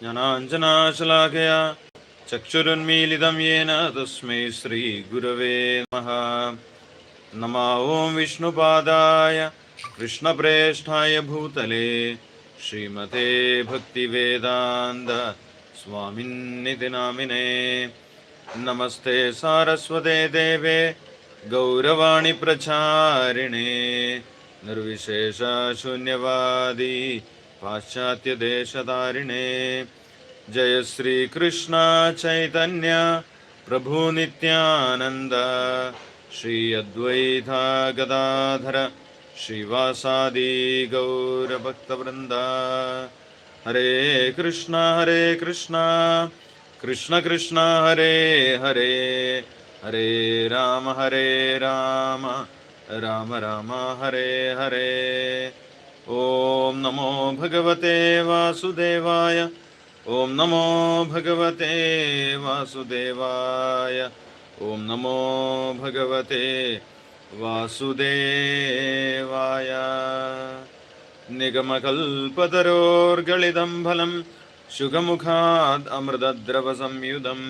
ज्ञानाञ्जनाशलाकया चक्षुरुन्मीलितं येन तस्मै श्रीगुरवे नमः। नमा ॐ विष्णुपादाय, कृष्णप्रेष्ठाय भूतले, श्रीमते भक्तिवेदान्त स्वामिन्निति नामिने। नमस्ते सारस्वते देवे गौरवाणि प्रचारिणे निर्विशेषशून्यवादी पाश्चात्यदेशतारिणे जय श्रीकृष्ण चैतन्य प्रभु नित्यानन्द। श्री अद्वैता गदाधर श्रीवासादि गौरभक्तवृन्द। हरे कृष्ण हरे कृष्ण कृष्ण कृष्ण, हरे हरे। हरे राम हरे राम राम राम, हरे हरे। ॐ नमो भगवते वासुदेवाय। ॐ नमो भगवते वासुदेवाय। ॐ नमो भगवते वासुदेवाय। शुकमुखात् अमृतद्रवसंयुधं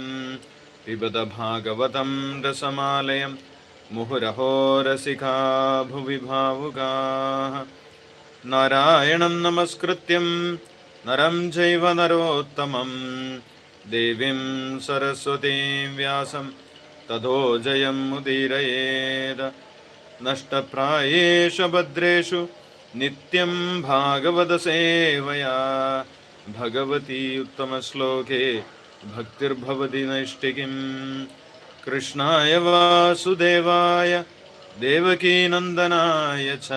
पिबत भागवतं रसमालयं मुहुरहो रसिका भुवि भावुकाः നാരായണം നമസ്കൃത്യം. നരം ചൈവ നരോത്തമം. ദേവീം സരസ്വതീം വ്യാസം. തഥോ ജയം മുദീരയേത്. നഷ്ടപ്രായേഷു ഭദ്രേഷു നിത്യം ഭാഗവത സേവയാ. ഭഗവതി ഉത്തമശ്ലോകേ ഭക്തിർഭവതി നൈഷ്ഠികം. കൃഷ്ണായ വാസുദേവായ ദേവകീനന്ദനായ ച.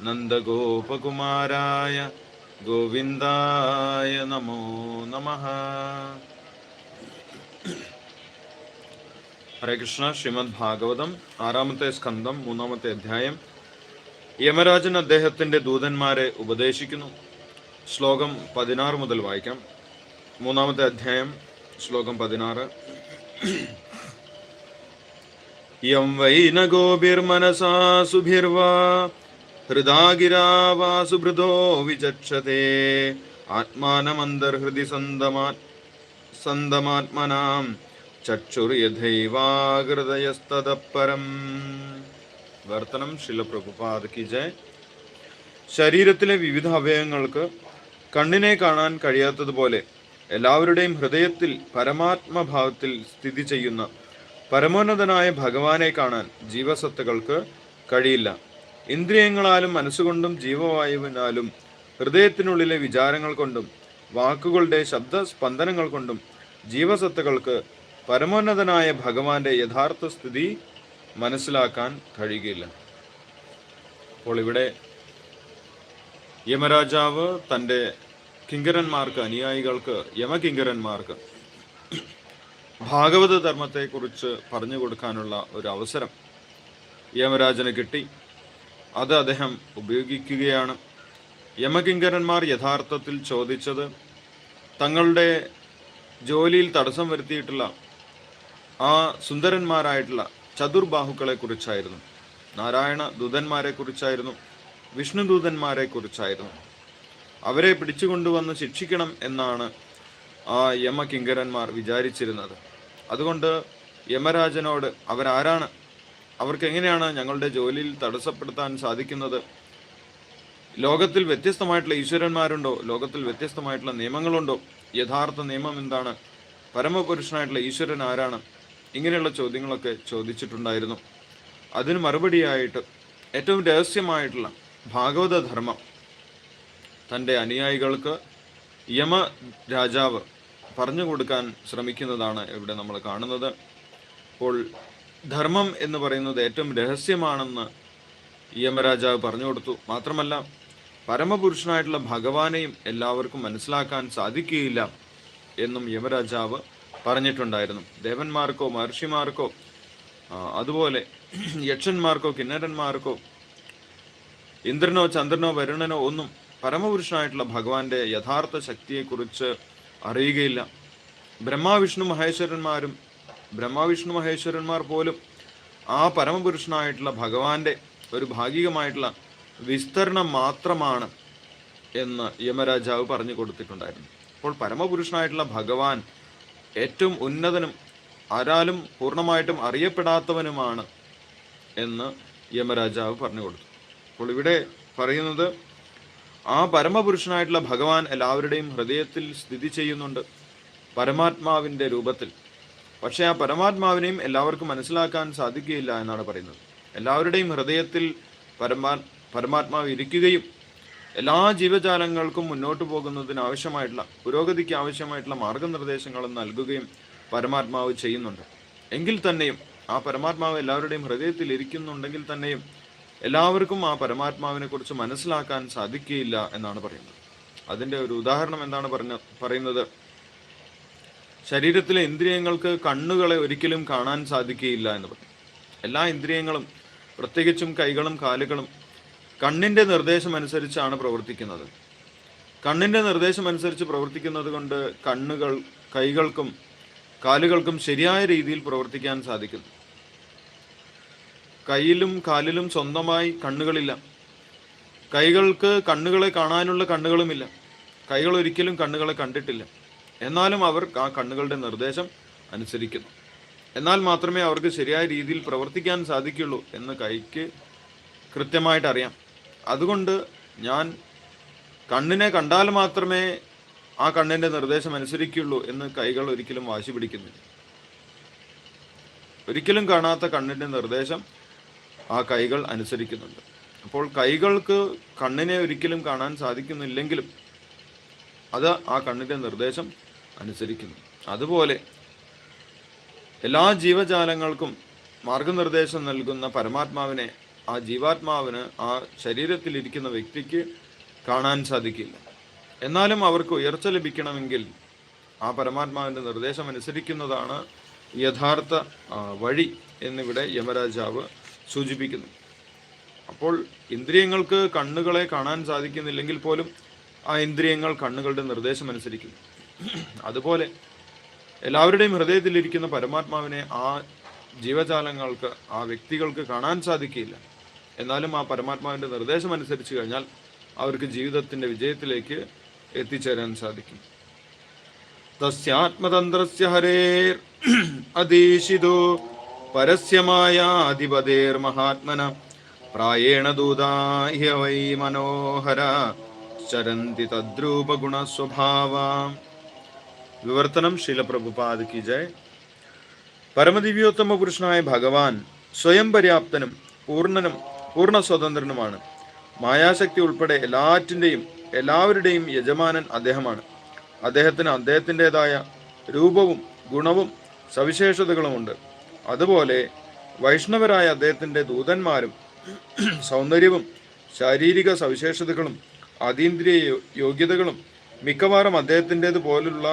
നന്ദഗോപകുമാരായ ഗോവിന്ദായ നമോ നമ. ഹരേ കൃഷ്ണ ശ്രീമദ് ഭാഗവതം ആറാമത്തെ സ്കന്ധം മൂന്നാമത്തെ അധ്യായം. യമരാജൻ അദ്ദേഹത്തിന്റെ ദൂതന്മാരെ ഉപദേശിക്കുന്നു. ശ്ലോകം പതിനാറ് മുതൽ വായിക്കാം. മൂന്നാമത്തെ അധ്യായം ശ്ലോകം പതിനാറ്. യം വൈ നഗോഭിർമനസാ സുഭിർവാ ഹൃദാ വിചക്ഷതേ. ആത്മാനമന്തർഹൃദി സന്തമാ സന്തമാത്മനാം. ചക്ഷുർയഥൈവാകൃതയസ്തതപ്പരം വർത്തനം ശിലപ്രഭുപാദ് കി ശരീരത്തിലെ വിവിധ അവയവങ്ങൾക്ക് കണ്ണിനെ കാണാൻ കഴിയാത്തതുപോലെ എല്ലാവരുടെയും ഹൃദയത്തിൽ പരമാത്മഭാവത്തിൽ സ്ഥിതി ചെയ്യുന്ന പരമോന്നതനായ ഭഗവാനെ കാണാൻ ജീവസത്തകൾക്ക് കഴിയില്ല. ഇന്ദ്രിയങ്ങളാലും മനസ്സുകൊണ്ടും ജീവവായുവിനാലും ഹൃദയത്തിനുള്ളിലെ വിചാരങ്ങൾ കൊണ്ടും വാക്കുകളുടെ ശബ്ദ സ്പന്ദനങ്ങൾ കൊണ്ടും ജീവസത്തുകൾക്ക് പരമോന്നതനായ ഭഗവാന്റെ യഥാർത്ഥ സ്ഥിതി മനസ്സിലാക്കാൻ കഴിയുകയില്ല. അപ്പോൾ ഇവിടെ യമരാജാവ് തന്റെ കിങ്കരന്മാർക്ക് അനുയായികൾക്ക് യമകിങ്കരന്മാർക്ക് ഭാഗവത ധർമ്മത്തെക്കുറിച്ച് പറഞ്ഞു കൊടുക്കാനുള്ള ഒരു അവസരം യമരാജന് കിട്ടി. അത് അദ്ദേഹം ഉപയോഗിക്കുകയാണ്. യമകിങ്കരന്മാർ യഥാർത്ഥത്തിൽ ചോദിച്ചത് തങ്ങളുടെ ജോലിയിൽ തടസ്സം വരുത്തിയിട്ടുള്ള ആ സുന്ദരന്മാരായിട്ടുള്ള ചതുർബാഹുക്കളെ കുറിച്ചായിരുന്നു നാരായണ ദൂതന്മാരെ കുറിച്ചായിരുന്നു വിഷ്ണു ദൂതന്മാരെ കുറിച്ചായിരുന്നു അവരെ പിടിച്ചുകൊണ്ടുവന്ന് ശിക്ഷിക്കണം എന്നാണ് ആ യമകിങ്കരന്മാർ വിചാരിച്ചിരുന്നത്. അതുകൊണ്ട് യമരാജനോട് അവരാരാണ് അവർക്ക് എങ്ങനെയാണ് ഞങ്ങളുടെ ജോലിയിൽ തടസ്സപ്പെടുത്താൻ സാധിക്കുന്നത്? ലോകത്തിൽ വ്യത്യസ്തമായിട്ടുള്ള ഈശ്വരന്മാരുണ്ടോ? ലോകത്തിൽ വ്യത്യസ്തമായിട്ടുള്ള നിയമങ്ങളുണ്ടോ? യഥാർത്ഥ നിയമം എന്താണ്? പരമപുരുഷനായിട്ടുള്ള ഈശ്വരൻ ആരാണ്? ഇങ്ങനെയുള്ള ചോദ്യങ്ങളൊക്കെ ചോദിച്ചിട്ടുണ്ടായിരുന്നു. അതിന് മറുപടിയായിട്ട് ഏറ്റവും രഹസ്യമായിട്ടുള്ള ഭാഗവത ധർമ്മം. തന്റെ അനുയായികൾക്ക് യമ രാജാവ് പറഞ്ഞു കൊടുക്കാൻ ശ്രമിക്കുന്നതാണ് ഇവിടെ നമ്മൾ കാണുന്നത്. അപ്പോൾ ധർമ്മം എന്ന് പറയുന്നത് ഏറ്റവും രഹസ്യമാണെന്ന് യമരാജാവ് പറഞ്ഞു കൊടുത്തു. മാത്രമല്ല പരമപുരുഷനായിട്ടുള്ള ഭഗവാനെയും എല്ലാവർക്കും മനസ്സിലാക്കാൻ സാധിക്കുകയില്ല എന്നും യമരാജാവ് പറഞ്ഞിട്ടുണ്ടായിരുന്നു. ദേവന്മാർക്കോ മഹർഷിമാർക്കോ അതുപോലെ യക്ഷന്മാർക്കോ കിന്നരന്മാർക്കോ ഇന്ദ്രനോ ചന്ദ്രനോ വരുണനോ ഒന്നും പരമപുരുഷനായിട്ടുള്ള ഭഗവാന്റെ യഥാർത്ഥ ശക്തിയെക്കുറിച്ച് അറിയുകയില്ല. ബ്രഹ്മാവിഷ്ണു മഹേശ്വരന്മാരും ബ്രഹ്മാവിഷ്ണു മഹേശ്വരന്മാർ പോലും ആ പരമപുരുഷനായിട്ടുള്ള ഭഗവാന്റെ ഒരു ഭാഗികമായിട്ടുള്ള വിസ്തരണം മാത്രമാണ് എന്ന് യമരാജാവ് പറഞ്ഞു കൊടുത്തിട്ടുണ്ടായിരുന്നു. അപ്പോൾ പരമപുരുഷനായിട്ടുള്ള ഭഗവാൻ ഏറ്റവും ഉന്നതനും ആരാലും പൂർണമായിട്ടും അറിയപ്പെടാത്തവനുമാണ് എന്ന് യമരാജാവ് പറഞ്ഞു കൊടുത്തു. അപ്പോൾ ഇവിടെ പറയുന്നത് ആ പരമപുരുഷനായിട്ടുള്ള ഭഗവാൻ എല്ലാവരുടെയും ഹൃദയത്തിൽ സ്ഥിതി ചെയ്യുന്നുണ്ട്. പരമാത്മാവിന്റെ രൂപത്തിൽ. പക്ഷേ ആ പരമാത്മാവിനെയും എല്ലാവർക്കും മനസ്സിലാക്കാൻ സാധിക്കുകയില്ല എന്നാണ് പറയുന്നത്. എല്ലാവരുടെയും ഹൃദയത്തിൽ പരമാ പരമാത്മാവ് ഇരിക്കുകയും എല്ലാ ജീവജാലങ്ങൾക്കും മുന്നോട്ട് പോകുന്നതിന് ആവശ്യമായിട്ടുള്ള പുരോഗതിക്ക് ആവശ്യമായിട്ടുള്ള മാർഗനിർദ്ദേശങ്ങളും നൽകുകയും പരമാത്മാവ് ചെയ്യുന്നുണ്ട്. എങ്കിൽ തന്നെയും ആ പരമാത്മാവ് എല്ലാവരുടെയും ഹൃദയത്തിൽ ഇരിക്കുന്നുണ്ടെങ്കിൽ തന്നെയും എല്ലാവർക്കും ആ പരമാത്മാവിനെ കുറിച്ച് മനസ്സിലാക്കാൻ സാധിക്കുകയില്ല എന്നാണ് പറയുന്നത്. അതിന്റെ ഒരു ഉദാഹരണം എന്താണ് പറഞ്ഞ പറയുന്നത്? ശരീരത്തിലെ ഇന്ദ്രിയങ്ങൾക്ക് കണ്ണുകളെ ഒരിക്കലും കാണാൻ സാധിക്കുകയില്ല എന്ന് പറയും എല്ലാ ഇന്ദ്രിയങ്ങളും പ്രത്യേകിച്ചും കൈകളും കാലുകളും കണ്ണിന്റെ നിർദ്ദേശം അനുസരിച്ചാണ് പ്രവർത്തിക്കുന്നത്. കണ്ണിന്റെ നിർദ്ദേശം അനുസരിച്ച് പ്രവർത്തിക്കുന്നത് കൊണ്ട് കണ്ണുകൾ കൈകൾക്കും കാലുകൾക്കും ശരിയായ രീതിയിൽ പ്രവർത്തിക്കാൻ സാധിക്കുന്നു. കയ്യിലും കാലിലും സ്വന്തമായി കണ്ണുകളില്ല. കൈകൾക്ക് കണ്ണുകളെ കാണാനുള്ള കണ്ണുകളുമില്ല. കൈകൾ ഒരിക്കലും കണ്ണുകളെ കണ്ടിട്ടില്ല. എന്നാലും അവർ ആ കണ്ണുകളുടെ നിർദ്ദേശം അനുസരിക്കുന്നു. എന്നാൽ മാത്രമേ അവർക്ക് ശരിയായ രീതിയിൽ പ്രവർത്തിക്കാൻ സാധിക്കുള്ളൂ എന്ന് കൈക്ക് കൃത്യമായിട്ട് അറിയാം. അതുകൊണ്ട് ഞാൻ കണ്ണിനെ കണ്ടാൽ മാത്രമേ ആ കണ്ണിന്റെ നിർദ്ദേശം അനുസരിക്കുള്ളൂ എന്ന് കൈകൾ ഒരിക്കലും വാശി പിടിക്കുന്നില്ല. ഒരിക്കലും കാണാത്ത കണ്ണിന്റെ നിർദ്ദേശം ആ കൈകൾ അനുസരിക്കുന്നുണ്ട്. അപ്പോൾ കൈകൾക്ക് കണ്ണിനെ ഒരിക്കലും കാണാൻ സാധിക്കുന്നില്ലെങ്കിലും അത് ആ കണ്ണിന്റെ നിർദ്ദേശം അനുസരിക്കുന്നു. അതുപോലെ എല്ലാ ജീവജാലങ്ങൾക്കും മാർഗനിർദ്ദേശം നൽകുന്ന പരമാത്മാവിനെ ആ ജീവാത്മാവിന് ആ ശരീരത്തിലിരിക്കുന്ന വ്യക്തിക്ക് കാണാൻ സാധിക്കില്ല. എന്നാലും അവർക്ക് ഉയർച്ച ലഭിക്കണമെങ്കിൽ ആ പരമാത്മാവിന്റെ നിർദ്ദേശം അനുസരിക്കുന്നതാണ് യഥാർത്ഥ വഴി എന്നിവിടെ യമരാജാവ് സൂചിപ്പിക്കുന്നു. അപ്പോൾ ഇന്ദ്രിയങ്ങൾക്ക് കണ്ണുകളെ കാണാൻ സാധിക്കുന്നില്ലെങ്കിൽ പോലും ആ ഇന്ദ്രിയങ്ങൾ കണ്ണുകളുടെ നിർദ്ദേശം അനുസരിക്കുന്നു. അതുപോലെ എല്ലാവരുടെയും ഹൃദയത്തിലിരിക്കുന്ന പരമാത്മാവിനെ ആ ജീവജാലങ്ങൾക്ക് ആ വ്യക്തികൾക്ക് കാണാൻ സാധിക്കില്ല എന്നാലും ആ പരമാത്മാവിന്റെ നിർദ്ദേശം അനുസരിച്ച് കഴിഞ്ഞാൽ അവർക്ക് ജീവിതത്തിന്റെ വിജയത്തിലേക്ക് എത്തിച്ചേരാൻ സാധിക്കും. തസ്യാത്മതന്ത്രസ്യ ഹരേർ അധീശിതോ പരസ്യമായ മഹാത്മന പ്രായേണ ദൂതാഹ്യ വൈ മനോഹര ചരന്തി തദ്രൂപഗുണസ്വഭാവാം. വിവർത്തനം ശീലപ്രഭുപാദ് കി ജയ്. പരമദിവ്യോത്തമ പുരുഷനായ ഭഗവാൻ സ്വയം പര്യാപ്തനും പൂർണനും പൂർണ സ്വതന്ത്രനുമാണ്. മായാശക്തി ഉൾപ്പെടെ എല്ലാറ്റിന്റെയും എല്ലാവരുടെയും യജമാനൻ അദ്ദേഹമാണ്. അദ്ദേഹത്തിന് അദ്ദേഹത്തിന്റെതായ രൂപവും ഗുണവും സവിശേഷതകളുമുണ്ട്. അതുപോലെ വൈഷ്ണവരായ അദ്ദേഹത്തിന്റെ ദൂതന്മാരും സൗന്ദര്യവും ശാരീരിക സവിശേഷതകളും അതീന്ദ്രിയ യോഗ്യതകളും മിക്കവാറും അദ്ദേഹത്തിന്റേത് പോലുള്ള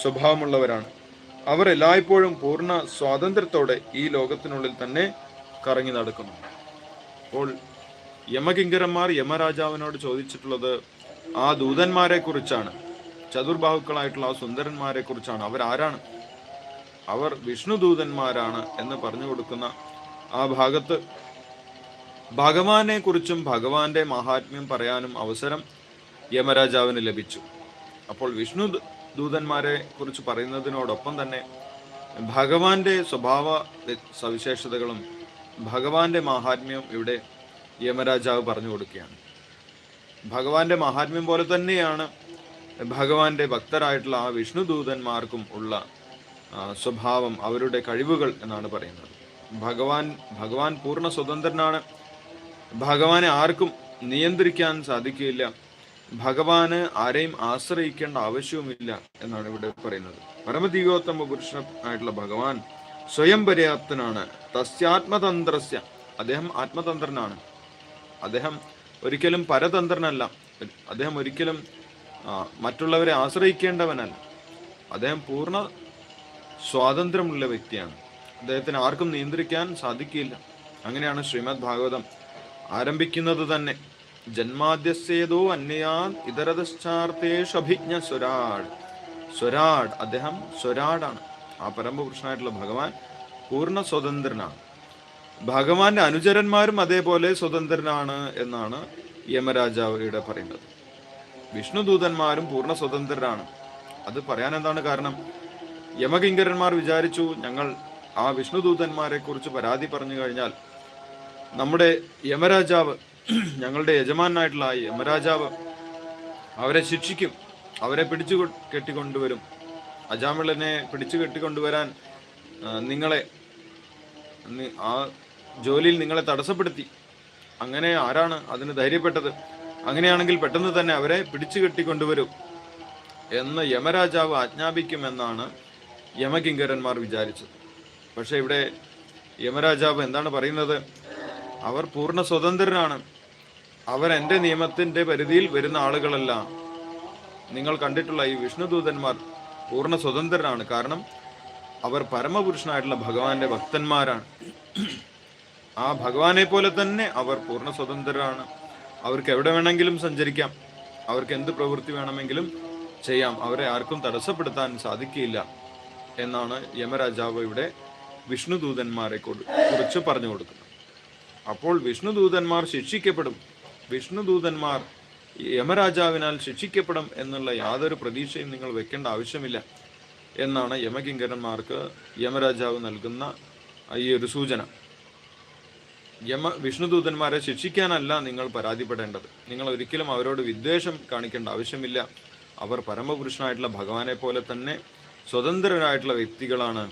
സ്വഭാവമുള്ളവരാണ്. അവർ എല്ലായ്പ്പോഴും പൂർണ സ്വാതന്ത്ര്യത്തോടെ ഈ ലോകത്തിനുള്ളിൽ തന്നെ കറങ്ങി നടക്കുന്നു. അപ്പോൾ യമകിങ്കരന്മാർ യമരാജാവിനോട് ചോദിച്ചിട്ടുള്ളത് ആ ദൂതന്മാരെ കുറിച്ചാണ് ചതുർബാഹുക്കളായിട്ടുള്ള ആ സുന്ദരന്മാരെ കുറിച്ചാണ് അവരാരാണ്? അവർ വിഷ്ണു ദൂതന്മാരാണ് എന്ന് പറഞ്ഞു കൊടുക്കുന്ന ആ ഭാഗത്ത് ഭഗവാനെ കുറിച്ചും ഭഗവാന്റെ മഹാത്മ്യം പറയാനും അവസരം യമരാജാവിന് ലഭിച്ചു. അപ്പോൾ വിഷ്ണു ദൂതന്മാരെ കുറിച്ച് പറയുന്നതിനോടൊപ്പം തന്നെ ഭഗവാന്റെ സ്വഭാവ സവിശേഷതകളും ഭഗവാന്റെ മാഹാത്മ്യവും ഇവിടെ യമരാജാവ് പറഞ്ഞു കൊടുക്കുകയാണ്. ഭഗവാന്റെ മഹാത്മ്യം പോലെ തന്നെയാണ് ഭഗവാന്റെ ഭക്തരായിട്ടുള്ള ആ വിഷ്ണു ദൂതന്മാർക്കും ഉള്ള സ്വഭാവം അവരുടെ കഴിവുകൾ എന്നാണ് പറയുന്നത്. ഭഗവാൻ ഭഗവാൻ പൂർണ സ്വതന്ത്രനാണ്. ഭഗവാനെ ആർക്കും നിയന്ത്രിക്കാൻ സാധിക്കില്ല ഭഗവാന് ആരെയും ആശ്രയിക്കേണ്ട ആവശ്യവുമില്ല എന്നാണ് ഇവിടെ പറയുന്നത്. പരമദിവോത്തമ പുരുഷനായിട്ടുള്ള ഭഗവാൻ സ്വയം പര്യാപ്തനാണ്. തസ്യാത്മതന്ത്രസ്യ. അദ്ദേഹം ആത്മതന്ത്രനാണ്. അദ്ദേഹം ഒരിക്കലും പരതന്ത്രനല്ല. അദ്ദേഹം ഒരിക്കലും മറ്റുള്ളവരെ ആശ്രയിക്കേണ്ടവനല്ല. അദ്ദേഹം പൂർണ സ്വാതന്ത്ര്യമുള്ള വ്യക്തിയാണ്. അദ്ദേഹത്തിന് ആർക്കും നിയന്ത്രിക്കാൻ സാധിക്കില്ല. അങ്ങനെയാണ് ശ്രീമദ് ഭാഗവതം ആരംഭിക്കുന്നത് തന്നെ. ജന്മാദ്യസേതോ അന്യാൻ ഇതരതശ്ചാർത്തേഷ് അഭിജ്ഞ സ്വരാട്. സ്വരാട് അദ്ദേഹം സ്വരാടാണ്. ആ പരമപുരുഷനായിട്ടുള്ള ഭഗവാൻ പൂർണ സ്വതന്ത്രനാണ്. ഭഗവാന്റെ അനുചരന്മാരും അതേപോലെ സ്വതന്ത്രനാണ് എന്നാണ് യമരാജാവ് ഇവിടെ പറയുന്നത്. വിഷ്ണുദൂതന്മാരും പൂർണ സ്വതന്ത്രരാണ്. അത് പറയാൻ എന്താണ് കാരണം? യമകിങ്കരന്മാർ വിചാരിച്ചു ഞങ്ങൾ ആ വിഷ്ണുദൂതന്മാരെ കുറിച്ച് പരാതി പറഞ്ഞു കഴിഞ്ഞാൽ നമ്മുടെ യമരാജാവ് ഞങ്ങളുടെ യജമാനായിട്ടുള്ള ആ യമരാജാവ് അവരെ ശിക്ഷിക്കും. അവരെ പിടിച്ചു കെട്ടിക്കൊണ്ടുവരും. അജാമിളനെ പിടിച്ചു കെട്ടിക്കൊണ്ടുവരാൻ നിങ്ങളെ ആ ജോലിയിൽ നിങ്ങളെ തടസ്സപ്പെടുത്തി. അങ്ങനെ ആരാണ് അതിന് ധൈര്യപ്പെട്ടത്? അങ്ങനെയാണെങ്കിൽ പെട്ടെന്ന് തന്നെ അവരെ പിടിച്ചു കെട്ടിക്കൊണ്ടുവരും എന്ന് യമരാജാവ് ആജ്ഞാപിക്കുമെന്നാണ് യമകിങ്കരന്മാർ വിചാരിച്ചത്. പക്ഷേ ഇവിടെ യമരാജാവ് എന്താണ് പറയുന്നത്? അവർ പൂർണ സ്വതന്ത്രരാണ്. അവർ എന്റെ നിയമത്തിന്റെ പരിധിയിൽ വരുന്ന ആളുകളല്ല നിങ്ങൾ കണ്ടിട്ടുള്ള ഈ വിഷ്ണുദൂതന്മാർ പൂർണ സ്വതന്ത്രരാണ്. കാരണം അവർ പരമപുരുഷനായിട്ടുള്ള ഭഗവാന്റെ ഭക്തന്മാരാണ്. ആ ഭഗവാനെ പോലെ തന്നെ അവർ പൂർണ സ്വതന്ത്രരാണ്. അവർക്ക് എവിടെ വേണമെങ്കിലും സഞ്ചരിക്കാം. അവർക്ക് എന്ത് പ്രവൃത്തി വേണമെങ്കിലും ചെയ്യാം. അവരെ ആർക്കും തടസ്സപ്പെടുത്താൻ സാധിക്കില്ല എന്നാണ് യമരാജാവ് ഇവിടെ വിഷ്ണുദൂതന്മാരെ കുറിച്ച് പറഞ്ഞു കൊടുക്കുന്നത്. അപ്പോൾ വിഷ്ണുദൂതന്മാർ ശിക്ഷിക്കപ്പെടും. വിഷ്ണുദൂതന്മാർ യമരാജാവിനാൽ ശിക്ഷിക്കപ്പെടും എന്നുള്ള യാതൊരു പ്രതീക്ഷയും നിങ്ങൾ വെക്കേണ്ട ആവശ്യമില്ല എന്നാണ് യമകിങ്കരന്മാർക്ക് യമരാജാവ് നൽകുന്ന ഈ ഒരു സൂചന. യമ വിഷ്ണുദൂതന്മാരെ ശിക്ഷിക്കാനല്ല നിങ്ങൾ പരാതിപ്പെടേണ്ടത്. നിങ്ങൾ ഒരിക്കലും അവരോട് വിദ്വേഷം കാണിക്കേണ്ട ആവശ്യമില്ല. അവർ പരമപുരുഷനായിട്ടുള്ള ഭഗവാനെ പോലെ തന്നെ സ്വതന്ത്രരായിട്ടുള്ള വ്യക്തികളാണ്.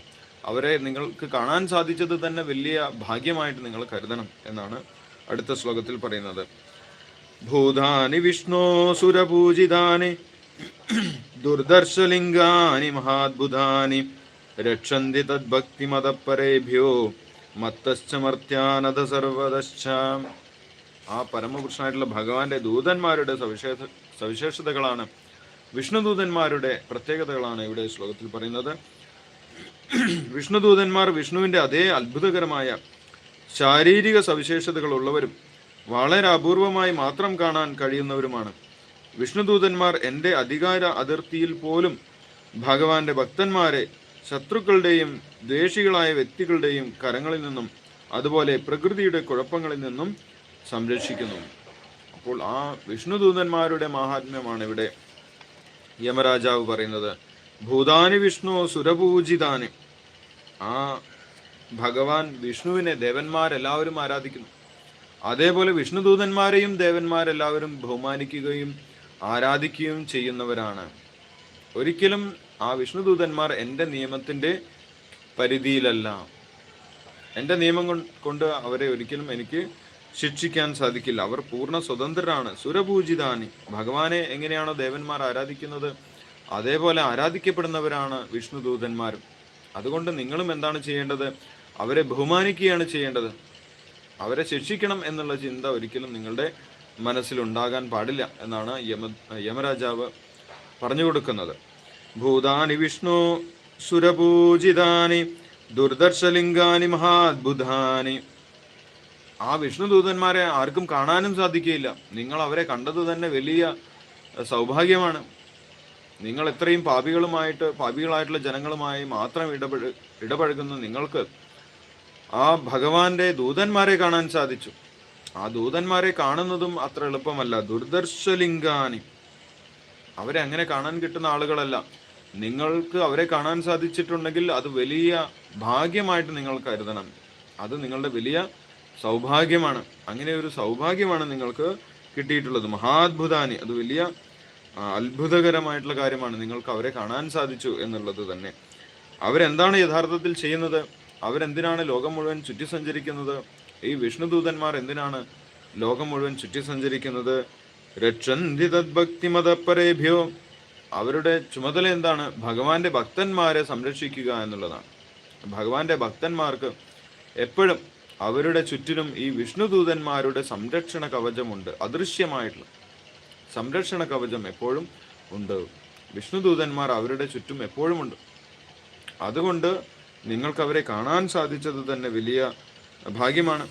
അവരെ നിങ്ങൾക്ക് കാണാൻ സാധിച്ചത് തന്നെ വലിയ ഭാഗ്യമായിട്ട് നിങ്ങൾ കരുതണം എന്നാണ് അടുത്ത ശ്ലോകത്തിൽ പറയുന്നത്. ഭൂതാനി വിഷ്ണോ സുരപൂജിതാനി ദുർദർശലിംഗാനി മഹാത്ഭുതാനി രക്ഷന്തി തദ്ഭക്തിമതപരേഭ്യോ മത്തശ്ചമർത്യാനത സർവദശ്ച. ആ പരമപുരുഷനായിട്ടുള്ള ഭഗവാന്റെ ദൂതന്മാരുടെ സവിശേഷ സവിശേഷതകളാണ് വിഷ്ണുദൂതന്മാരുടെ പ്രത്യേകതകളാണ് ഇവിടെ ശ്ലോകത്തിൽ പറയുന്നത്. വിഷ്ണുദൂതന്മാർ വിഷ്ണുവിന്റെ അതേ അത്ഭുതകരമായ ശാരീരിക സവിശേഷതകൾ ഉള്ളവരും വളരെ അപൂർവമായി മാത്രം കാണാൻ കഴിയുന്നവരുമാണ്. വിഷ്ണുദൂതന്മാർ എന്റെ അധികാര അതിർത്തിയിൽ പോലും ഭഗവാന്റെ ഭക്തന്മാരെ ശത്രുക്കളുടെയും ദ്വേഷികളായ വ്യക്തികളുടെയും കരങ്ങളിൽ നിന്നും അതുപോലെ പ്രകൃതിയുടെ കുഴപ്പങ്ങളിൽ നിന്നും സംരക്ഷിക്കുന്നു. അപ്പോൾ ആ വിഷ്ണുദൂതന്മാരുടെ മഹാത്മ്യമാണ് ഇവിടെ യമരാജാവ് പറയുന്നത്. ഭൂതാനി വിഷ്ണു സുരപൂജിതാന്. ആ ഭഗവാൻ വിഷ്ണുവിനെ ദേവന്മാരെല്ലാവരും ആരാധിക്കുന്നു. അതേപോലെ വിഷ്ണുദൂതന്മാരെയും ദേവന്മാരെല്ലാവരും ബഹുമാനിക്കുകയും ആരാധിക്കുകയും ചെയ്യുന്നവരാണ്. ഒരിക്കലും ആ വിഷ്ണുദൂതന്മാർ എന്റെ നിയമത്തിന്റെ പരിധിയിലല്ല. എന്റെ നിയമം കൊണ്ട് അവരെ ഒരിക്കലും എനിക്ക് ശിക്ഷിക്കാൻ സാധിക്കില്ല. അവർ പൂർണ സ്വതന്ത്രരാണ്. സുരപൂജിതാനി. ഭഗവാനെ എങ്ങനെയാണോ ദേവന്മാർ ആരാധിക്കുന്നത് അതേപോലെ ആരാധിക്കപ്പെടുന്നവരാണ് വിഷ്ണുദൂതന്മാരും. അതുകൊണ്ട് നിങ്ങളും എന്താണ് ചെയ്യേണ്ടത്? അവരെ ബഹുമാനിക്കുകയാണ് ചെയ്യേണ്ടത്. അവരെ ശിക്ഷിക്കണം എന്നുള്ള ചിന്ത ഒരിക്കലും നിങ്ങളുടെ മനസ്സിലുണ്ടാകാൻ പാടില്ല എന്നാണ് യമ യമരാജാവ് പറഞ്ഞു കൊടുക്കുന്നത്. ഭൂതാനി വിഷ്ണു സുരപൂജിതാനി ദുർദർശലിംഗാനി മഹാത്ഭുതാനി. ആ വിഷ്ണുദൂതന്മാരെ ആർക്കും കാണാനും സാധിക്കുകയില്ല. നിങ്ങൾ അവരെ കണ്ടത് തന്നെ വലിയ സൗഭാഗ്യമാണ്. നിങ്ങൾ എത്രയും പാപികളുമായിട്ട് പാപികളായിട്ടുള്ള ജനങ്ങളുമായി മാത്രം ഇടപഴ ഇടപഴകുന്ന നിങ്ങൾക്ക് ആ ഭഗവാന്റെ ദൂതന്മാരെ കാണാൻ സാധിച്ചു. ആ ദൂതന്മാരെ കാണുന്നതും അത്ര എളുപ്പമല്ല. ദുർദർശലിംഗാനി. അവരെ അങ്ങനെ കാണാൻ കിട്ടുന്ന ആളുകളല്ല. നിങ്ങൾക്ക് അവരെ കാണാൻ സാധിച്ചിട്ടുണ്ടെങ്കിൽ അത് വലിയ ഭാഗ്യമായിട്ട് നിങ്ങൾ കരുതണം. അത് നിങ്ങളുടെ വലിയ സൗഭാഗ്യമാണ്. അങ്ങനെ ഒരു സൗഭാഗ്യമാണ് നിങ്ങൾക്ക് കിട്ടിയിട്ടുള്ളത്. മഹാത്ഭുതാനി. അത് വലിയ അത്ഭുതകരമായിട്ടുള്ള കാര്യമാണ്. നിങ്ങൾക്ക് അവരെ കാണാൻ സാധിച്ചു എന്നുള്ളത് തന്നെ. അവരെന്താണ് യഥാർത്ഥത്തിൽ ചെയ്യുന്നത്? അവരെന്തിനാണ് ലോകം മുഴുവൻ ചുറ്റി സഞ്ചരിക്കുന്നത് ഈ വിഷ്ണുദൂതന്മാർ എന്തിനാണ് ലോകം മുഴുവൻ ചുറ്റി സഞ്ചരിക്കുന്നത് രക്ഷന്തി തദ്ഭക്തിമതപരേഭ്യോ അവരുടെ ചുമതല എന്താണ്? ഭഗവാന്റെ ഭക്തന്മാരെ സംരക്ഷിക്കുക എന്നുള്ളതാണ്. ഭഗവാന്റെ ഭക്തന്മാർക്ക് എപ്പോഴും അവരുടെ ചുറ്റിലും ഈ വിഷ്ണുദൂതന്മാരുടെ സംരക്ഷണ കവചമുണ്ട്. അദൃശ്യമായിട്ടുള്ള സംരക്ഷണ കവചം എപ്പോഴും ഉണ്ട്. വിഷ്ണുദൂതന്മാർ അവരുടെ ചുറ്റും എപ്പോഴും ഉണ്ട്. അതുകൊണ്ട് നിങ്ങൾക്ക് അവരെ കാണാൻ സാധിച്ചത് തന്നെ വലിയ ഭാഗ്യമാണ്.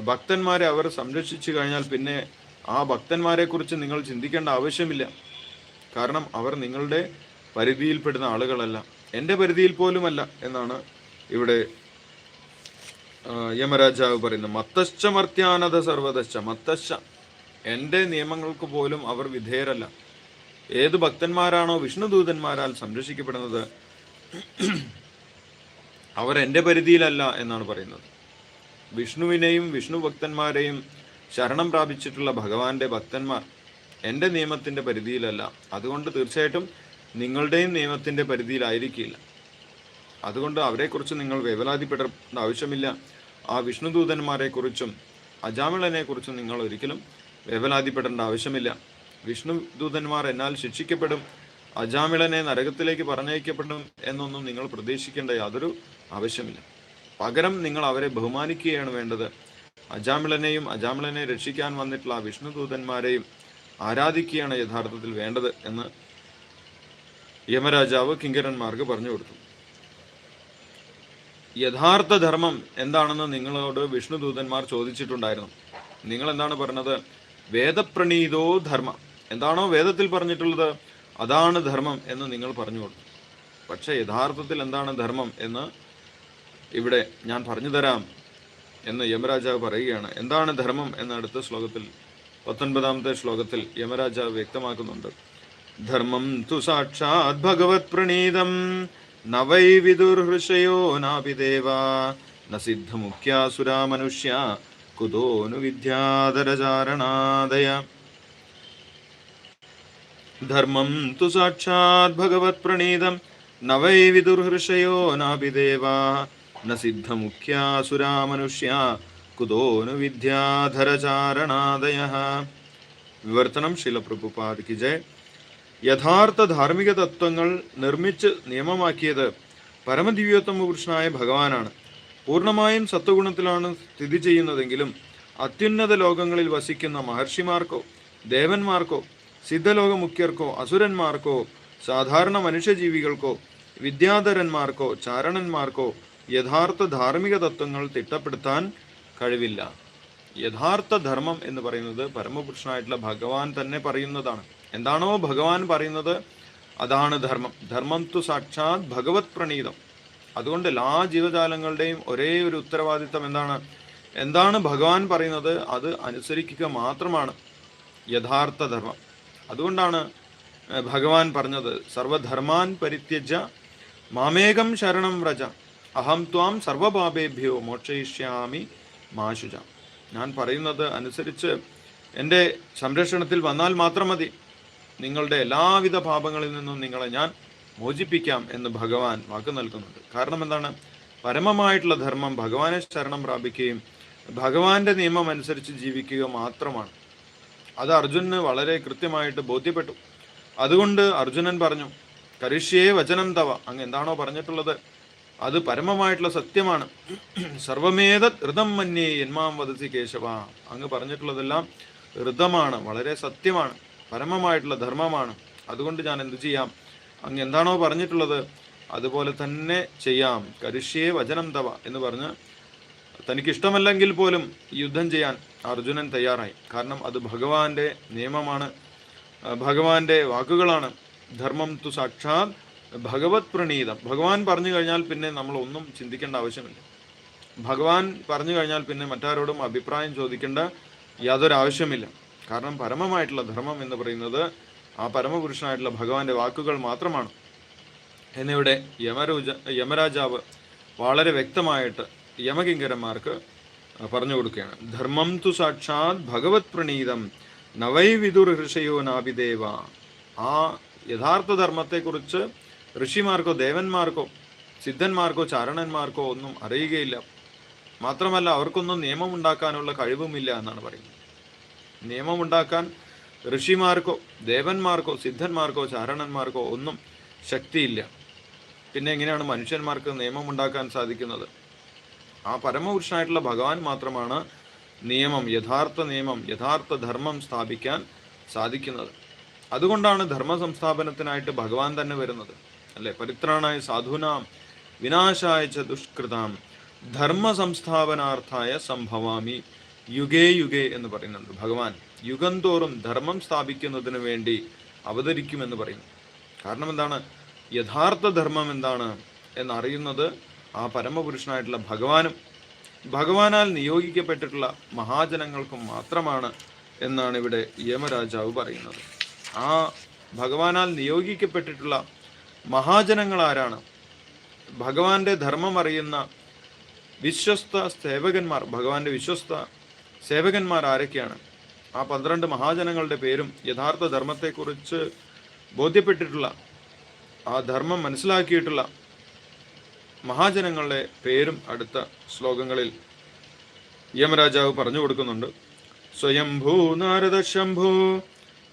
ഭക്തന്മാരെ അവർ സംരക്ഷിച്ചു കഴിഞ്ഞാൽ പിന്നെ ആ ഭക്തന്മാരെ കുറിച്ച് നിങ്ങൾ ചിന്തിക്കേണ്ട ആവശ്യമില്ല. കാരണം അവർ നിങ്ങളുടെ പരിധിയിൽപ്പെടുന്ന ആളുകളല്ല. എന്റെ പരിധിയിൽ പോലുമല്ല എന്നാണ് ഇവിടെ യമരാജാവ് പറയുന്നത്. മത്തശ്ച മർത്യാനത സർവതശ്ച മത്തശ്ച എന്റെ നിയമങ്ങൾക്ക് പോലും അവർ വിധേയരല്ല. ഏത് ഭക്തന്മാരാണോ വിഷ്ണുദൂതന്മാരാൽ സംരക്ഷിക്കപ്പെടുന്നത് അവർ എന്റെ പരിധിയിലല്ല എന്നാണ് പറയുന്നത്. വിഷ്ണുവിനെയും വിഷ്ണു ഭക്തന്മാരെയും ശരണം പ്രാപിച്ചിട്ടുള്ള ഭഗവാന്റെ ഭക്തന്മാർ എന്റെ നിയമത്തിന്റെ പരിധിയിലല്ല. അതുകൊണ്ട് തീർച്ചയായിട്ടും നിങ്ങളുടെയും നിയമത്തിന്റെ പരിധിയിലായിരിക്കില്ല. അതുകൊണ്ട് അവരെക്കുറിച്ച് നിങ്ങൾ വേവലാതിപ്പെടേണ്ട ആവശ്യമില്ല. ആ വിഷ്ണുദൂതന്മാരെക്കുറിച്ചും അജാമിളനെക്കുറിച്ചും നിങ്ങൾ ഒരിക്കലും വേവലാതിപ്പെടേണ്ട ആവശ്യമില്ല. വിഷ്ണു ദൂതന്മാർ എന്നാൽ ശിക്ഷിക്കപ്പെടും അജാമിളനെ നരകത്തിലേക്ക് പറഞ്ഞയക്കപ്പെടും എന്നൊന്നും നിങ്ങൾ പ്രതീക്ഷിക്കേണ്ട യാതൊരു ആവശ്യമില്ല. പകരം നിങ്ങൾ അവരെ ബഹുമാനിക്കുകയാണ് വേണ്ടത്. അജാമിളനെയും അജാമിളനെ രക്ഷിക്കാൻ വന്നിട്ടുള്ള ആ വിഷ്ണുദൂതന്മാരെയും ആരാധിക്കുകയാണ് യഥാർത്ഥത്തിൽ വേണ്ടത് എന്ന് യമരാജാവ് കിങ്കരന്മാർക്ക് പറഞ്ഞു കൊടുത്തു. യഥാർത്ഥ ധർമ്മം എന്താണെന്ന് നിങ്ങളോട് വിഷ്ണുദൂതന്മാർ ചോദിച്ചിട്ടുണ്ടായിരുന്നു. നിങ്ങൾ എന്താണ് പറഞ്ഞത്? വേദപ്രണീതോ ധർമ്മം. എന്താണോ വേദത്തിൽ പറഞ്ഞിട്ടുള്ളത്. അതാണ് ധർമ്മം എന്ന് നിങ്ങൾ പറഞ്ഞു കൊടുത്തു. പക്ഷേ യഥാർത്ഥത്തിൽ എന്താണ് ധർമ്മം എന്ന് ഇവിടെ ഞാൻ പറഞ്ഞു തരാം എന്ന് യമരാജാവ് പറയുകയാണ്. എന്താണ് ധർമ്മം എന്ന അടുത്ത ശ്ലോകത്തിൽ പത്തൊൻപതാമത്തെ ശ്ലോകത്തിൽ യമരാജാവ് വ്യക്തമാക്കുന്നുണ്ട്. ധർമ്മം തു സാക്ഷാത് ഭഗവത് പ്രണീതം നവൈ വിദുർഹൃഷയോ നാപി ദേവാ ന സിദ്ധമുഖ്യാസുരാ മനുഷ്യ കുതോനു വിദ്യാധരചാരണാദയ. ധർമ്മം തു സാക്ഷാത് ഭഗവത് പ്രണീതം. ന വൈ വിദുർഹൃഷയോ നാഭിദേവാ. ന സിദ്ധമുഖ്യാസുരാ മനുഷ്യ കുതോനു വിദ്യാധരചാരണാദയ. വിവർത്തനം ശിലപ്രഭുപാദിക്ക് ജയ്. യഥാർത്ഥ ധാർമ്മിക തത്വങ്ങൾ നിർമ്മിച്ച് നിയമമാക്കിയത് പരമദിവ്യോത്തമ പുരുഷനായ ഭഗവാനാണ്. പൂർണമായും സത്വഗുണത്തിലാണ് സ്ഥിതി ചെയ്യുന്നതെങ്കിലും അത്യുന്നത ലോകങ്ങളിൽ വസിക്കുന്ന മഹർഷിമാർക്കോ ദേവന്മാർക്കോ സിദ്ധലോക മുഖ്യർക്കോ അസുരന്മാർക്കോ സാധാരണ മനുഷ്യജീവികൾക്കോ വിദ്യാധരന്മാർക്കോ ചാരണന്മാർക്കോ യഥാർത്ഥ ധാർമ്മിക തത്വങ്ങൾ തിട്ടപ്പെടുത്താൻ കഴിവില്ല. യഥാർത്ഥ ധർമ്മം എന്ന് പറയുന്നത് പരമപുരുഷനായിട്ടുള്ള ഭഗവാൻ തന്നെ പറയുന്നതാണ്. എന്താണോ ഭഗവാൻ പറയുന്നത് അതാണ് ധർമ്മം. ധർമ്മം തു സാക്ഷാത് ഭഗവത് പ്രണീതം. അതുകൊണ്ട് എല്ലാ ജീവജാലങ്ങളുടെയും ഒരേ ഒരു ഉത്തരവാദിത്തം എന്താണ്? എന്താണ് ഭഗവാൻ പറയുന്നത്? അത് അനുസരിക്കുക മാത്രമാണ്. യഥാർത്ഥ ധർമ്മം. അതുകൊണ്ടാണ് ഭഗവാൻ പറഞ്ഞത് സർവധർമാൻ പരിത്യജ മാമേകം ശരണം വ്രജ അഹം ത്വാം സർവപാപേഭ്യോ മോക്ഷയിഷ്യാമി മാശുജ. ഞാൻ പറയുന്നത് അനുസരിച്ച് എന്റെ സംരക്ഷണത്തിൽ വന്നാൽ മാത്രം മതി. നിങ്ങളുടെ എല്ലാവിധ പാപങ്ങളിൽ നിന്നും നിങ്ങളെ ഞാൻ മോചിപ്പിക്കാം എന്ന് ഭഗവാൻ വാക്ക് നൽകുന്നുണ്ട്. കാരണം എന്താണ്? പരമമായിട്ടുള്ള ധർമ്മം ഭഗവാനെ ശരണം പ്രാപിക്കുകയും ഭഗവാന്റെ നിയമം അനുസരിച്ച് ജീവിക്കുക മാത്രമാണ്. അത് അർജുനന് വളരെ കൃത്യമായിട്ട് ബോധ്യപ്പെട്ടു. അതുകൊണ്ട് അർജുനൻ പറഞ്ഞു കരിഷ്യേ വചനം തവ. അങ്ങ് എന്താണോ പറഞ്ഞിട്ടുള്ളത് അത് പരമമായിട്ടുള്ള സത്യമാണ്. സർവമേത ഋതം മന്യേ എന്മാം വദസി കേശവ. അങ്ങ് പറഞ്ഞിട്ടുള്ളതെല്ലാം ഋതമാണ് വളരെ സത്യമാണ് പരമമായിട്ടുള്ള ധർമ്മമാണ്. അതുകൊണ്ട് ഞാൻ എന്തു ചെയ്യാം? അങ്ങ് എന്താണോ പറഞ്ഞിട്ടുള്ളത് അതുപോലെ തന്നെ ചെയ്യാം. കരിഷ്യേ വചനം തവ എന്ന് പറഞ്ഞ് തനിക്ക് ഇഷ്ടമല്ലെങ്കിൽ പോലും യുദ്ധം ചെയ്യാൻ അർജുനൻ തയ്യാറായി. കാരണം അത് ഭഗവാന്റെ നിയമമാണ്. ഭഗവാന്റെ വാക്കുകളാണ്. ധർമ്മം തു സാക്ഷാത് ഭഗവത് പ്രണീതം. ഭഗവാൻ പറഞ്ഞു കഴിഞ്ഞാൽ പിന്നെ നമ്മൾ ഒന്നും ചിന്തിക്കേണ്ട ആവശ്യമില്ല. ഭഗവാൻ പറഞ്ഞു കഴിഞ്ഞാൽ പിന്നെ മറ്റാരോടും അഭിപ്രായം ചോദിക്കേണ്ട യാതൊരു ആവശ്യമില്ല കാരണം പരമമായിട്ടുള്ള ധർമ്മം എന്ന് പറയുന്നത് ആ പരമപുരുഷനായിട്ടുള്ള ഭഗവാന്റെ വാക്കുകൾ മാത്രമാണ്. എന്നിവിടെ യമരൂജ യമരാജാവ് വളരെ വ്യക്തമായിട്ട് യമകിങ്കരന്മാർക്ക് പറഞ്ഞു കൊടുക്കുകയാണ്. ധർമ്മം തു സാക്ഷാത് ഭഗവത് പ്രണീതം നവൈ വിദുർ ഋഷയോ നാഭിദേവ. ആ യഥാർത്ഥ ധർമ്മത്തെക്കുറിച്ച് ഋഷിമാർക്കോ ദേവന്മാർക്കോ സിദ്ധന്മാർക്കോ ചാരണന്മാർക്കോ ഒന്നും അറിയുകയില്ല. മാത്രമല്ല അവർക്കൊന്നും നിയമം ഉണ്ടാക്കാനുള്ള കഴിവുമില്ല എന്നാണ് പറയുന്നത്. നിയമമുണ്ടാക്കാൻ ഋഷിമാർക്കോ ദേവന്മാർക്കോ സിദ്ധന്മാർക്കോ ചാരണന്മാർക്കോ ഒന്നും ശക്തിയില്ല. പിന്നെ എങ്ങനെയാണ് മനുഷ്യന്മാർക്ക് നിയമമുണ്ടാക്കാൻ സാധിക്കുന്നത്? ആ പരമപുരുഷനായിട്ടുള്ള ഭഗവാൻ മാത്രമാണ് നിയമം യഥാർത്ഥ നിയമം യഥാർത്ഥ ധർമ്മം സ്ഥാപിക്കാൻ സാധിക്കുന്നത്. അതുകൊണ്ടാണ് ധർമ്മ സംസ്ഥാപനത്തിനായിട്ട് ഭഗവാൻ തന്നെ വരുന്നത്. അല്ലെ? പരിത്രാണായ സാധുനാം വിനാശായ ച ദുഷ്കൃതാം ധർമ്മ സംസ്ഥാപനാർത്ഥായ സംഭവാമി യുഗേ യുഗേ എന്ന് പറയുന്നുണ്ട് ഭഗവാൻ. യുഗം തോറും ധർമ്മം സ്ഥാപിക്കുന്നതിന് വേണ്ടി അവതരിക്കുമെന്ന് പറയുന്നു. കാരണം എന്താണ്? യഥാർത്ഥ ധർമ്മം എന്താണ് എന്നറിയുന്നത് ആ പരമപുരുഷനായിട്ടുള്ള ഭഗവാനും ഭഗവാനാൽ നിയോഗിക്കപ്പെട്ടിട്ടുള്ള മഹാജനങ്ങൾക്കും മാത്രമാണ് എന്നാണ് ഇവിടെ യമരാജാവ് പറയുന്നത്. ആ ഭഗവാനാൽ നിയോഗിക്കപ്പെട്ടിട്ടുള്ള മഹാജനങ്ങൾ ആരാണ്? ഭഗവാന്റെ ധർമ്മം അറിയുന്ന വിശ്വസ്ത സേവകന്മാർ ഭഗവാന്റെ വിശ്വസ്ത സേവകന്മാർ ആരൊക്കെയാണ്? ആ പന്ത്രണ്ട് മഹാജനങ്ങളുടെ പേരും യഥാർത്ഥ ധർമ്മത്തെക്കുറിച്ച് ബോധ്യപ്പെട്ടിട്ടുള്ള ആ ധർമ്മം മനസ്സിലാക്കിയിട്ടുള്ള മഹാജനങ്ങളുടെ പേരും അടുത്ത ശ്ലോകങ്ങളിൽ യമരാജാവ് പറഞ്ഞു കൊടുക്കുന്നുണ്ട്. സ്വയംഭൂ നാരദ ശംഭു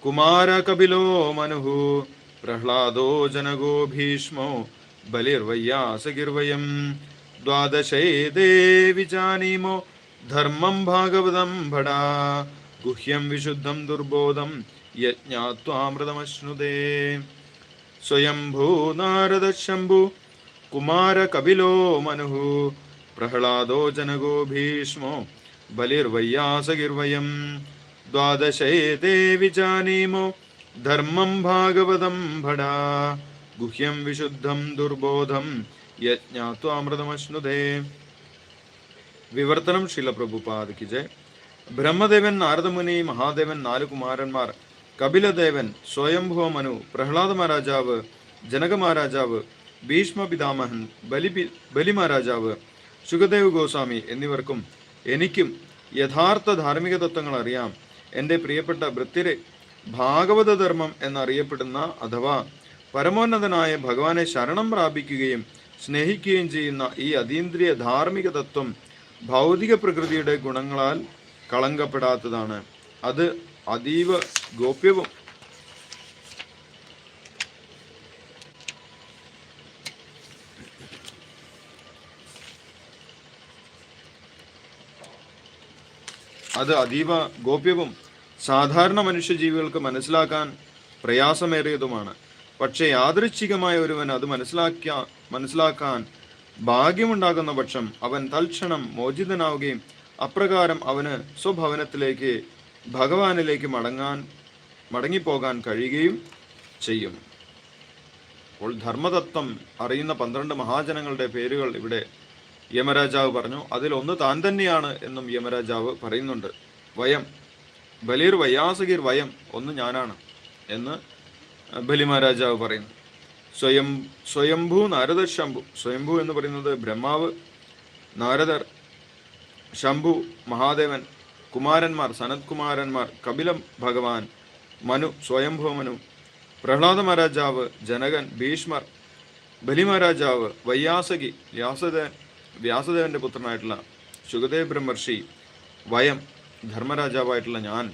കുമാര കപിലോ മനുഹു പ്രഹ്ലാദോ ജനകോ ഭീഷ്മോ ബലിർവയ്യാസകിർവയം ദ്വാദശേ ദേവി ജാനീമോ ധർമ്മം ഭാഗവതം ഭടാ ഗുഹ്യം വിശുദ്ധം ദുർബോധം യജ്ഞാത്വാമൃതമശ്നുതേ. സ്വയംഭൂ നാരദ ശംഭു കുമാര കപിലോ മനുഹു. പ്രഹ്ലാദോ ജനകോ ഭീഷ്മോ. ബലിർവയ്യാസകിർവയം ദ്വാദശേ ദേവി ധർമ്മം ഭാഗവതം ഭടാ. ഗുഹ്യം വിശുദ്ധം ദുർബോധം. യജ്ഞാത്വാമൃതമശ്നുതേ വിവർത്തനം ശിലപ്രഭുപാദിക്ക് ജയ. ബ്രഹ്മദേവൻ നാരദമുനി മഹാദേവൻ നാല് കുമാരന്മാർ. കപിലദേവൻ സ്വയംഭുവ മനു. പ്രഹ്ലാദ മഹാരാജാവ് ജനക ഭീഷ്മ പിതാമഹൻ ബലി ബലി മഹാരാജാവ് സുഖദേവ് ഗോസ്വാമി എന്നിവർക്കും എനിക്കും യഥാർത്ഥ ധാർമ്മിക തത്വങ്ങൾ അറിയാം. എന്റെ പ്രിയപ്പെട്ട ഭൃത്യരെ ഭാഗവത ധർമ്മം എന്നറിയപ്പെടുന്ന അഥവാ പരമോന്നതനായ ഭഗവാനെ ശരണം പ്രാപിക്കുകയും സ്നേഹിക്കുകയും ചെയ്യുന്ന ഈ അതീന്ദ്രിയ ധാർമ്മിക തത്വം ഭൗതിക പ്രകൃതിയുടെ ഗുണങ്ങളാൽ കളങ്കപ്പെടാത്തതാണ്. അത് അതീവ ഗോപ്യവും അത് അതീവ ഗോപ്യവും സാധാരണ മനുഷ്യജീവികൾക്ക് മനസ്സിലാക്കാൻ പ്രയാസമേറിയതുമാണ്. പക്ഷേ യാദൃച്ഛികമായ ഒരുവൻ അത് മനസ്സിലാക്കിയ മനസ്സിലാക്കാൻ ഭാഗ്യമുണ്ടാകുന്ന പക്ഷം അവൻ തൽക്ഷണം മോചിതനാവുകയും അപ്രകാരം അവന് സ്വഭവനത്തിലേക്ക് ഭഗവാനിലേക്ക് മടങ്ങാൻ മടങ്ങിപ്പോകാൻ കഴിയുകയും ചെയ്യും. അപ്പോൾ ധർമ്മതത്വം അറിയുന്ന പന്ത്രണ്ട് മഹാജനങ്ങളുടെ പേരുകൾ ഇവിടെ യമരാജാവ് പറഞ്ഞു അതിൽ ഒന്ന് താൻ തന്നെയാണ് എന്നും യമരാജാവ് പറയുന്നുണ്ട്. വയം ബലീർ വയാസഗീർ വയം ഒന്ന് ഞാനാണ് എന്ന് ബലിമഹാരാജാവ് പറയുന്നു. സ്വയം സ്വയംഭൂ നാരദ ശംഭു സ്വയംഭൂ എന്ന് പറയുന്നത് ബ്രഹ്മാവ് നാരദർ ശംഭു മഹാദേവൻ കുമാരന്മാർ സനത് കുമാരന്മാർ കപില ഭഗവാൻ മനു സ്വയംഭൂ മനു പ്രഹ്ലാദ മഹാരാജാവ് ജനകൻ ഭീഷ്മർ ബലിമഹാരാജാവ് വയ്യാസകി വ്യാസദേവൻ വ്യാസദേവന്റെ പുത്രനായിട്ടുള്ള സുഖദേവ് ബ്രഹ്മർഷി വയം ധർമ്മരാജാവായിട്ടുള്ള ഞാൻ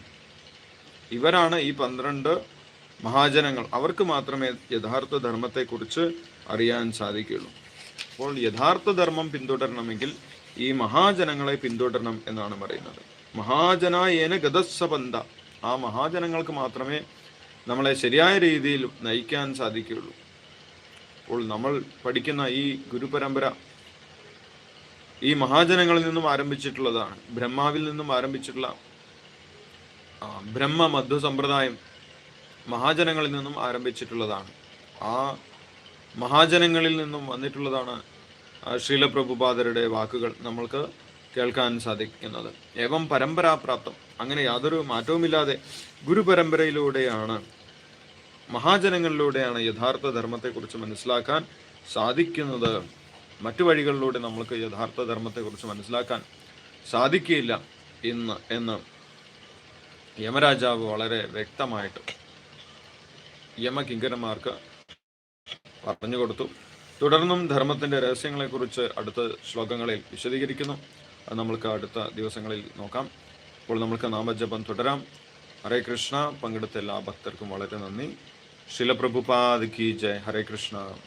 ഇവരാണ് ഈ പന്ത്രണ്ട് മഹാജനങ്ങൾ. അവർക്ക് മാത്രമേ യഥാർത്ഥ ധർമ്മത്തെക്കുറിച്ച് അറിയാൻ സാധിക്കുകയുള്ളൂ. അപ്പോൾ യഥാർത്ഥ ധർമ്മം പിന്തുടരണമെങ്കിൽ ഈ മഹാജനങ്ങളെ പിന്തുടരണം എന്നാണ് പറയുന്നത്. മഹാജനായേന ഗതസ്സബന്ധ. ആ മഹാജനങ്ങൾക്ക് മാത്രമേ നമ്മളെ ശരിയായ രീതിയിൽ നയിക്കാൻ സാധിക്കുകയുള്ളൂ. അപ്പോൾ നമ്മൾ പഠിക്കുന്ന ഈ ഗുരുപരമ്പര ഈ മഹാജനങ്ങളിൽ നിന്നും ആരംഭിച്ചിട്ടുള്ളതാണ്. ബ്രഹ്മാവിൽ നിന്നും ആരംഭിച്ചിട്ടുള്ള ബ്രഹ്മ മധ്വ സമ്പ്രദായം മഹാജനങ്ങളിൽ നിന്നും ആരംഭിച്ചിട്ടുള്ളതാണ്. ആ മഹാജനങ്ങളിൽ നിന്നും വന്നിട്ടുള്ളതാണ് ശീലപ്രഭുപാദരുടെ വാക്കുകൾ നമ്മൾക്ക് കേൾക്കാൻ സാധിക്കുന്നത്. ഏവം പരമ്പരാപ്രാപ്തം. അങ്ങനെ യാതൊരു മാറ്റവുമില്ലാതെ ഗുരുപരമ്പരയിലൂടെയാണ് മഹാജനങ്ങളിലൂടെയാണ് യഥാർത്ഥ ധർമ്മത്തെക്കുറിച്ച് മനസ്സിലാക്കാൻ സാധിക്കുന്നത്. മറ്റു വഴികളിലൂടെ നമ്മൾക്ക് യഥാർത്ഥ ധർമ്മത്തെക്കുറിച്ച് മനസ്സിലാക്കാൻ സാധിക്കുകയില്ല ഇന്ന് എന്ന് യമരാജാവ് വളരെ വ്യക്തമായിട്ട് യമകിങ്കരന്മാർക്ക് പറഞ്ഞു കൊടുത്തു. തുടർന്നും ധർമ്മത്തിന്റെ രഹസ്യങ്ങളെക്കുറിച്ച് അടുത്ത ശ്ലോകങ്ങളിൽ വിശദീകരിക്കുന്നു. അത് നമ്മൾക്ക് അടുത്ത ദിവസങ്ങളിൽ നോക്കാം. അപ്പോൾ നമ്മൾക്ക് നാമജപം തുടരാം. ഹരേ കൃഷ്ണ. പങ്കെടുത്ത എല്ലാ ഭക്തർക്കും വളരെ നന്ദി. ശിലപ്രഭുപാദ് കി ജയ്. ഹരേ കൃഷ്ണ.